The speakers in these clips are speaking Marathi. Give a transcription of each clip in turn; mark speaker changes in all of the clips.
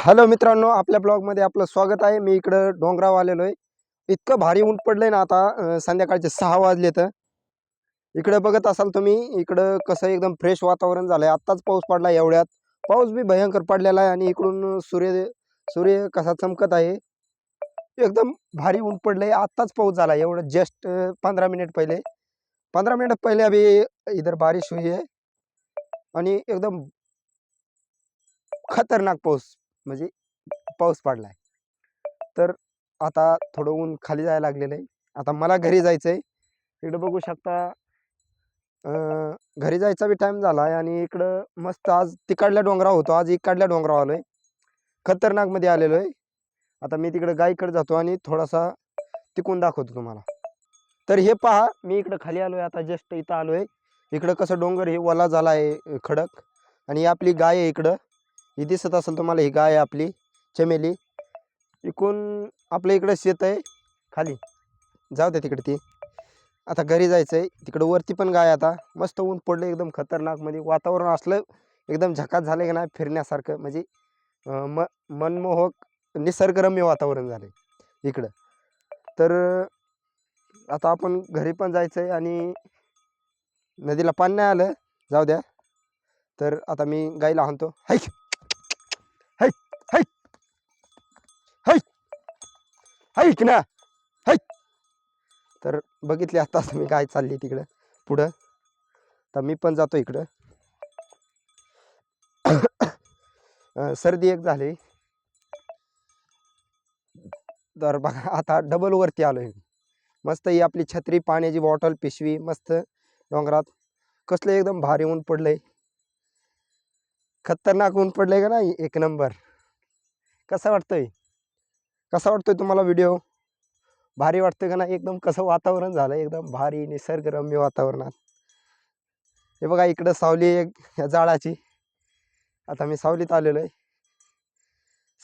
Speaker 1: हॅलो मित्रांनो आपल्या ब्लॉगमध्ये आपलं स्वागत आहे. मी इकडं डोंगराव आलेलो आहे. इतकं भारी ऊन पडलं आहे ना आता संध्याकाळचे सहा वाजले तर. इकडं बघत असाल तुम्ही इकडं कसं एकदम फ्रेश वातावरण झालं आहे आत्ताच पाऊस पडला एवढ्यात. पाऊस बी भयंकर पडलेला आहे आणि इकडून सूर्य सूर्य कसा चमकत आहे. एकदम भारी ऊन पडलं आहे आत्ताच पाऊस झाला एवढं जस्ट पंधरा मिनिट पहिले. पंधरा मिनिट पहिले अभी इधर बारिश हुई है. आणि एकदम खतरनाक पाऊस. म्हणजे पाऊस पडला आहे तर आता थोडं ऊन खाली जायला लागलेलं आहे. आता मला घरी जायचं आहे इकडं बघू शकता घरी जायचा बी टाईम झाला आहे आणि इकडं मस्त आज तिकडल्या डोंगरावर होतो. आज इकडल्या डोंगरावर आलो आहे खतरनाकमध्ये आलेलो आहे. आता मी तिकडं गाईकडे जातो आणि थोडासा तिकून दाखवतो तुम्हाला. तर हे पहा मी इकडं खाली आलो आहे आता जस्ट इथं आलो आहे इकडं कसं डोंगर हे ओला झाला आहे खडक. आणि आपली गाय आहे इकडं. ही दिसत असेल तुम्हाला ही गाय आहे आपली चमेली. इकून आपल्या इकडं शेत आहे खाली. जाऊ द्या तिकडे ती. आता घरी जायचं आहे तिकडं वरती पण गाय आता. मस्त ऊन पडलं एकदम खतरनाकमध्ये. वातावरण असलं एकदम झकात झालं की नाही फिरण्यासारखं. म्हणजे म मनमोहक निसर्गरम्य वातावरण झालं आहे इकडं. तर आता आपण घरी पण जायचं आहे आणि नदीला पाणी नाही आलं. जाऊ द्या. तर आता मी गाईला हाणतो. हायक हाईक ना. है तर बघितले आता मी काय चालली तिकडं. पुढं. तर मी पण जातो इकडं. सर्दी एक झाली. तर बघा आता डबल वरती आलोय मस्त ही आपली छत्री पाण्याची बॉटल पिशवी मस्त डोंगरात. कसलं एकदम भारी ऊन पडलंय. खतरनाक ऊन पडलंय का नाही? एक नंबर कसं वाटतंय? कसा वाटतोय तुम्हाला व्हिडिओ भारी वाटतोय का नाही? एकदम कसं वातावरण झालं? एकदम भारी निसर्गरम्य वातावरणात. हे बघा इकडं सावली एक ह्या जाळाची आता मी सावलीत आलेलो आहे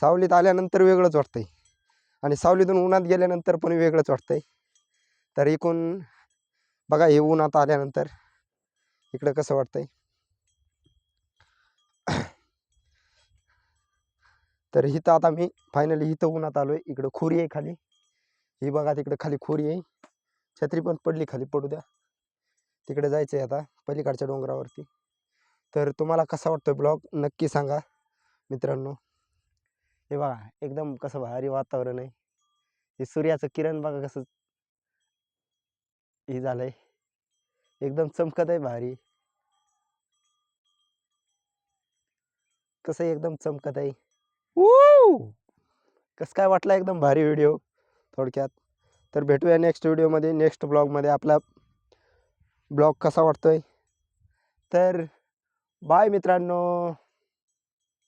Speaker 1: सावलीत आल्यानंतर वेगळंच वाटतंय. आणि सावलीतून उन्हात गेल्यानंतर पण वेगळंच वाटतंय. तर इकून बघा हे उन्हात आल्यानंतर इकडं कसं वाटतंय? तर इथं आता मी फायनली इथं उन्हात आहे इकडं खोरी आहे खाली. ही बघा तिकडं खाली खोरी आहे. छत्री पण पडली खाली पडू द्या. तिकडे जायचं आहे आता पलीकडच्या डोंगरावरती. तर तुम्हाला कसा वाटतो ब्लॉग? नक्की सांगा मित्रांनो. हे बघा एकदम कसं भारी वातावरण आहे. हे सूर्याचं किरण बघा कसं हे आहे एकदम चमकत आहे भारी. कसं एकदम चमकत आहे. कसं काय वाटलं एकदम भारी व्हिडिओ थोडक्यात. तर भेटूया नेक्स्ट व्हिडिओमध्ये नेक्स्ट ब्लॉगमध्ये आपला ब्लॉग कसा वाटतो आहे तर बाय मित्रांनो.